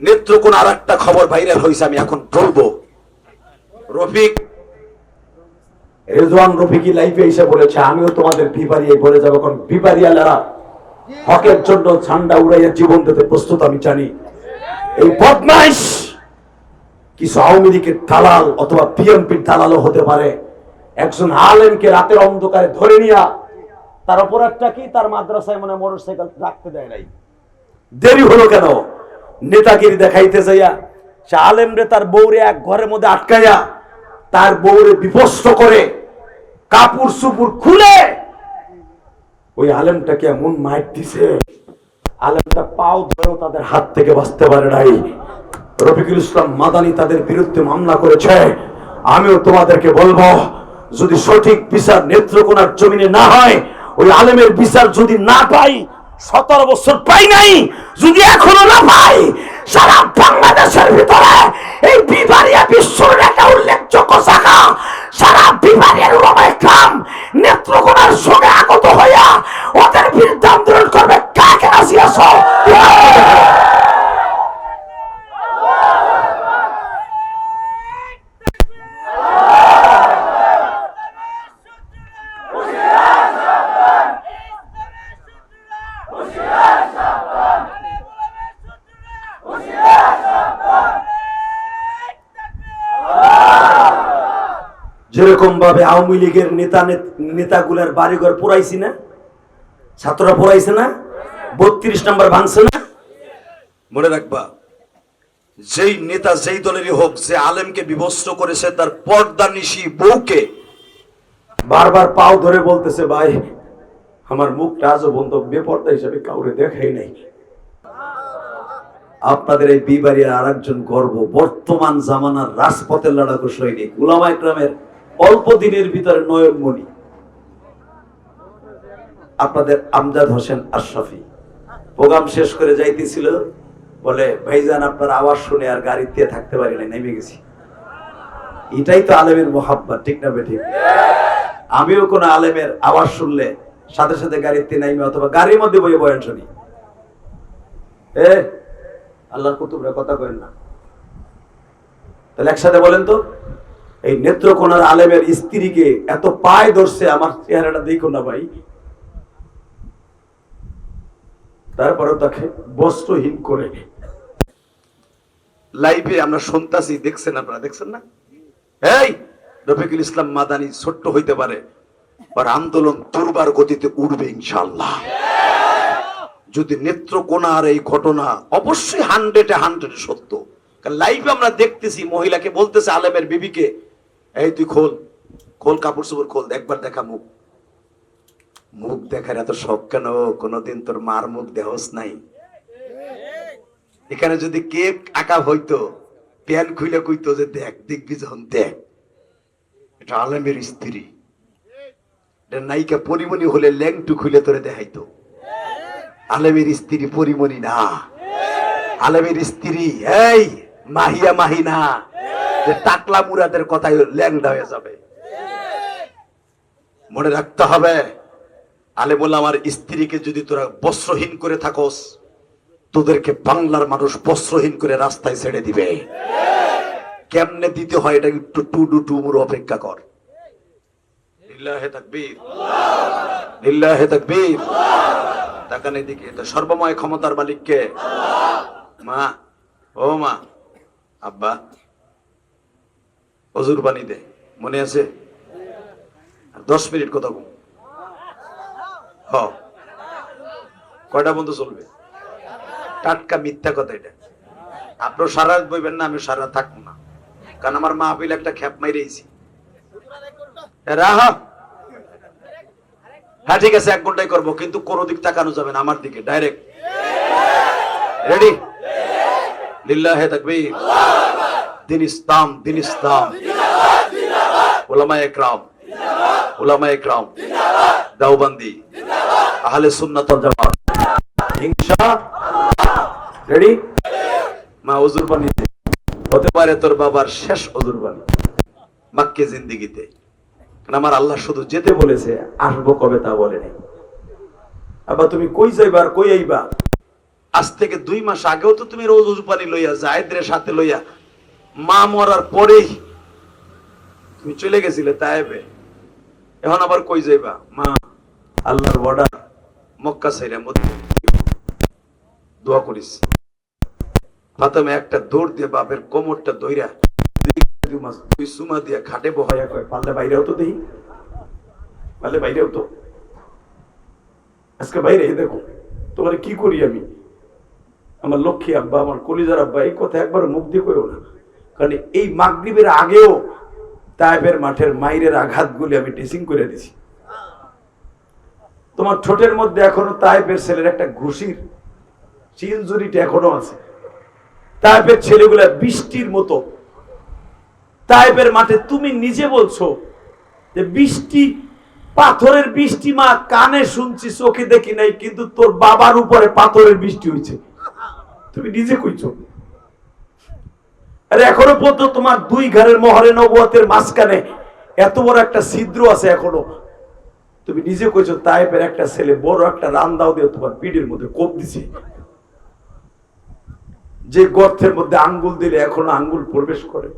নেত্রকোন আর একটা খবর ভাইরাল হয়েছে, আমি এখন বলব। রফিক, রেজওয়ান লাইফে এসে বলেছে, আমিও তোমাদের বিপারিয়ে বলে যাব বিপারিয়ালারা হকের জন্য ঝান্ডা উড়াইয়া জীবন দিতে প্রস্তুত, আমি জানি। এই বদমাইশ কিছু আওয়ামী লীগের দালাল অথবা বিএনপির দালালও হতে পারে। একজন আলেমকে রাতের অন্ধকারে ধরে নিয়া তার অপরাধটা কি, তার মাদ্রাসায় মনে মোটর সাইকেল রাখতে দেয় নাই। দেরি হলো কেন? নেতাগিরি দেখাইতে যাইয়া, সে আলেমরে তার বউরে এক ঘরের মধ্যে আটকাইয়া তার বউরে বিভস্ত করে কাপড় সুপুর খুলে ওই আলেমটাকে এমন মাইট দিছে। আলেমটা পাও ধরেও তাদের হাত থেকে বাঁচতে পারে নাই। রফিকুল ইসলাম মাদানি তাদের বিরুদ্ধে মামলা করেছে। আমিও তোমাদেরকে বলব, যদি সঠিক বিচার নেত্রকোনার জমিনে না হয়, ওই আলেমের বিচার যদি না পাই সতেরো বছর পাই নাই, যদি এখনও না পাই, সারা বাংলাদেশের ভিতরে এই বিবারিয়া বিশ্বর একটা উল্লেখযোগ্য শাখা, সারা বিবারিয়ার উলামায়ে কাম নেত্রকোনার সঙ্গে আগত হইয়া ওদের বিরুদ্ধে আন্দোলন করবে কাকে আসিয়াছ যেরকম ভাবে আওয়ামী লীগের নেতা নেতাগুলার বাড়িঘর পুরাইছি না? ছাত্ররা পুরাইছে না? বত্রিশ নাম্বার ভাঙছে না? মনে রাখবা, যেই নেতা যেই দলেরই হোক, যে আলেমকে বিভস্ত করেছে, তার পর্দা নিশি বউকে বারবার পাও ধরে বলতেছে, ভাই, আমার মুখটা আজও বন্ধ, বেপর্দা হিসাবে কাউরে দেখাই নাই। আপনাদের এই বিবাড়ির আর একজন গর্ব, বর্তমান জামানার রাজপথের লড়াকু সৈনিক, উলামা একরামের অল্প দিনের ভিতরে নয়নমণি আপনাদের আমজাদ হোসেন আশরাফি। প্রোগ্রাম শেষ করে যাইতেছিল, বলে, ভাইজান, আপনার আওয়াজ শুনে আর গাড়িতে থাকতে পারি না নেমে গেছি। এটাই তো আলেমের মোহাব্বত, ঠিক না বেঠিক? আমিও কোন আলেমের আওয়াজ শুনলে সাথে সাথে গাড়িতে নাইমে অথবা গাড়ির মধ্যে বইয়ে বয়ান শুনি। এ, আল্লাহর কুতুবরা কথা করেন না। তাহলে একসাথে বলেন তো। এই নেত্রকোনার আলেমের স্ত্রীকে এত পায় ধরছে আমার চেহারাটা দেখো না ভাই। তারপরে তাকে বস্ত্রহীন করে লাইভে আমরা শুনতাছি, দেখছেন আপনারা, দেখছেন না? এই, রফিকুল ইসলাম মাদানি ছোট্ট হইতে পারে, আর আন্দোলন দুর্বার গতিতে উঠবে ইনশাল্লাহ যদি নেত্রকোনার এই ঘটনা অবশ্যই হান্ড্রেডে হান্ড্রেড সত্য। কারণ লাইভে আমরা দেখতেছি, মহিলাকে বলতেছে আলেমের বিবিকে এই তুই খোল খোল কাপড় চোপড় খোল, একবার দেখা মুখ। মুখ দেখার এত শখ কেন? কোনোদিন তোর মার মুখ দেহস নাই। এখানে যদি কেক আঁকা হইতো, প্যান খুলে কইতো যে দেখ, দেখবি যখন দেখ। এটা আলেমের স্ত্রী। এটা নায়িকা পরিমণি হলে ল্যাংটু খুলে তোরে দেখাইতো। আলেমের স্ত্রী পরিমণি না। আলেমের স্ত্রী, এই মাহিয়া মাহি না যে টাকলা মুরাদের কথাই ল্যাংডা হয়ে যাবে। মনে রাখতে হবে আলে বললাম আমার স্ত্রীকে যদি তোরা বস্ত্রহীন করে থাকোস, তোদেরকে বাংলার মানুষ বস্ত্রহীন করে রাস্তায় ছেড়ে দিবে। কেমনে দিতে হয় এটা একটু টু ডু মুর অপেক্ষা কর। সর্বময় ক্ষমতার মালিককে। মা, ও মা, আব্বা। অজুর দে, মনে আছে? দশ মিনিট কথা বল হ। কয়টা বন্ধু চলবে? টাটকা মিথ্যা কথা এটা। আপনার সারা রাত বইবেন না, আমি সারা থাকব না। কারণ আমার মা আপিল একটা খ্যাপ মাইরেছি হ্যাঁ ঠিক আছে, এক ঘন্টায় করব, কিন্তু কোন দিক তাকানো যাবে না আমার দিকে, ডাইরেক্ট। রেডি? লিল্লাহে তাকবীর। দিন আহলে সুন্নাত জামাত। রেডি মা হতে পারে তোর বাবার শেষ ওজুর পানি মাক্কে জিন্দিগিতে। আমার আল্লাহ শুধু যেতে বলেছে, আসব কবে তা বলেনি আবার তুমি কই যাইবা কই আইবা? আজ থেকে দুই মাস আগেও তো তুমি রোজ উজু পানি লইয়া, জায়দের সাথে লইয়া মা মরার পরেই তুমি চলে গেছিলে তাইবে এখন আবার কই যাইবা? মা, আল্লাহর বর্ডার মক্কা সাইরা দোয়া করিস। প্রথমে একটা দৌড় দিয়ে বাপের কোমরটা কয় বাইরেও তো দেই বাইরেও তো। আজকে বাইরে দেখো, তোমার কি করি আমি? আমার লক্ষ্মী আব্বা, আমার কলিজার আব্বা, এই কথা একবার মুখ দিয়ে কইও না। কারণ এই মাগরিবের আগেও তাইবের মাঠের মাইরের আঘাতগুলি আমি ড্রেসিং করে দিছি। তোমার ঠোঁটের মধ্যে এখনও তাইবের ছেলের একটা ঘুষির চিনজুরিটা এখনও আছে। তাইবের ছেলেগুলা বৃষ্টির মতো। তাইবের মাঠে তুমি নিজে বলছো যে বৃষ্টি, পাথরের বৃষ্টি মা, কানে শুনছি, চোখে দেখি নাই, কিন্তু তোর বাবার উপরে পাথরের বৃষ্টি হয়েছে। তুমি নিজে কইছো। আরে এখনও পর্যন্ত তোমার দুই ঘরের মহরে নবুয়তের মাঝখানে এত বড় একটা ছিদ্র আছে এখনও। তুমি নিজে কইছো, তাইপের একটা ছেলে, বড় একটা রান্দাও দিয়ে তোমার পিঠের মধ্যে কোপ দিছে। যে গর্তের মধ্যে আঙ্গুল দিলে এখনও আঙ্গুল প্রবেশ করে।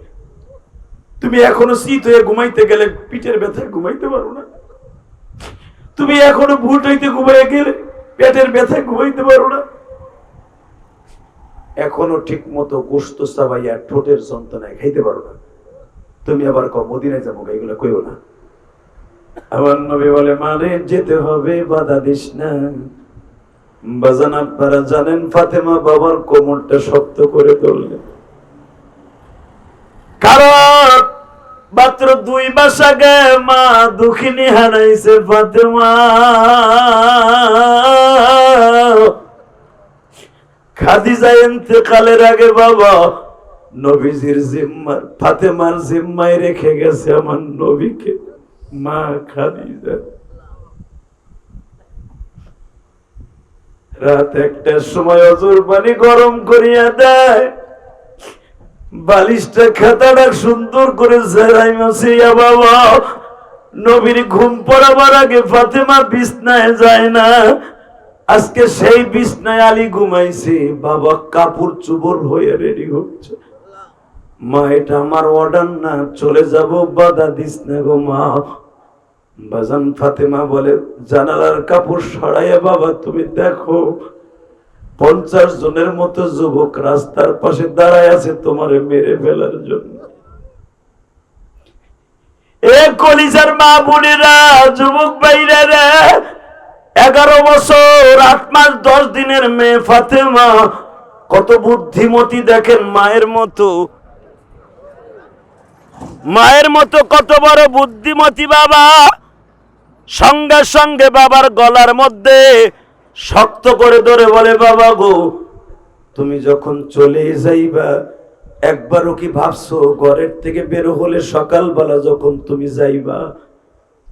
তুমি এখনও শীত হয়ে ঘুমাইতে গেলে পিঠের ব্যথায় ঘুমাইতে পারো না। তুমি এখনও ভুট হইতে ঘুমাই গেলে পেটের ব্যথায় ঘুমাইতে পারো না। এখনও ঠিক মতো গোস্ত চাবাইয়া ঠোঁটের যন্ত্রণায় খাইতে পারো না। তুমি আবার ক যাব এগুলো কইও না। আমার নবী বলে, মারে, যেতে হবে, বাধা দিস না। বাজান আপনারা জানেন, ফাতেমা বাবার কোমরটা শক্ত করে তুললেন কারণ মাত্র দুই মাস আগে মা দুঃখিনী হারাইছে ফাতেমা। খাদিজা ইন্তেকালের আগে বাবা, নবীজির জিম্মার ফাতেমার জিম্মায় রেখে গেছে আমার নবীকে। মা খাদিজা। রাত একটার সময় অজুর পানি গরম করিয়া দেয়। বালিশটা খাতাটা সুন্দর করে জেরাই মাসিয়া বাবা, নবীর ঘুম পড়াবার আগে ফাতেমা বিছনায় যায় না। আজকে সেই বিছনায় আলী ঘুমাইছে। বাবা কাপড় চুবর হয়ে রেডি হচ্ছে। মা, এটা আমার অর্ডার না, চলে যাব বাধা দিস না গো মা। বাজান ফাতেমা বলে, জানালার কাপড় সরাইয়া বাবা, তুমি দেখো, পঞ্চাশ জনের মতো যুবক রাস্তার পাশে দাঁড়ায় আছে তোমারে মেরে ফেলার জন্য। এ কলিজার মা বোনেরা, যুবক বাইরে এগারো বছর, আট মাস, দশ দিনের মেয়ে ফাতেমা। কত বুদ্ধিমতী দেখেন মায়ের মতো। মায়ের মতো কত বড় বুদ্ধিমতী বাবা। সঙ্গে সঙ্গে বাবার গলার মধ্যে শক্ত করে ধরে বলে, বাবা গো, তুমি যখন চলে যাইবা, একবারও কি ভাবছ ঘরের থেকে বের হলে সকালবেলা যখন তুমি যাইবা?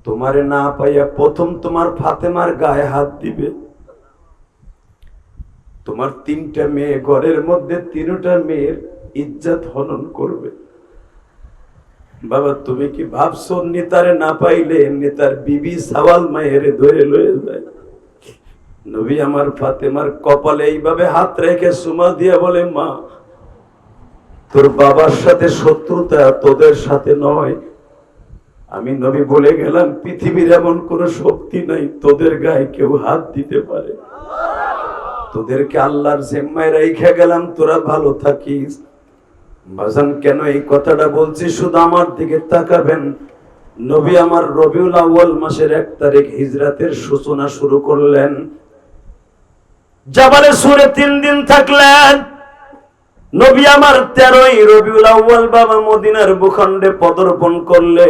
তোমারে না পাইয়া প্রথম তোমার ফাতেমার গায়ে হাত দিবে। তোমার তিনটা মেয়ে, ঘরের মধ্যে তিনটা মেয়ের ইজ্জাত হনন করবে। বাবা, তুমি কি ভাবছ নেতারে না পাইলে নেতার বিবি সাওয়াল মায়ের ধরে লয়ে যায়? নবী আমার ফাতেমার কপালে এইভাবে হাত রেখে সুমা দিয়া বলে, মা, তোর বাবার সাথে শত্রুতা তোদের সাথে নয় আমি নবী বলে গেলাম, পৃথিবীর এমন কোন শক্তি নাই, তোদের গায়ে কেউ হাত দিতে পারে। তোদেরকে আল্লাহর জেম্মায় রেখে গেলাম, তোরা ভালো থাকিস। বাজান, কেন এই কথাটা বলছি শুধু আমার দিকে তাকাবেন। নবী আমার রবিউল আউয়াল মাসের এক তারিখ হিজরাতের সূচনা শুরু করলেন। জাবালে সুরে তিন দিন থাকলেন। নবী আমার তেরোই রবিউল আউয়াল বাবা মদিনার ভূখণ্ডে পদার্পণ করলে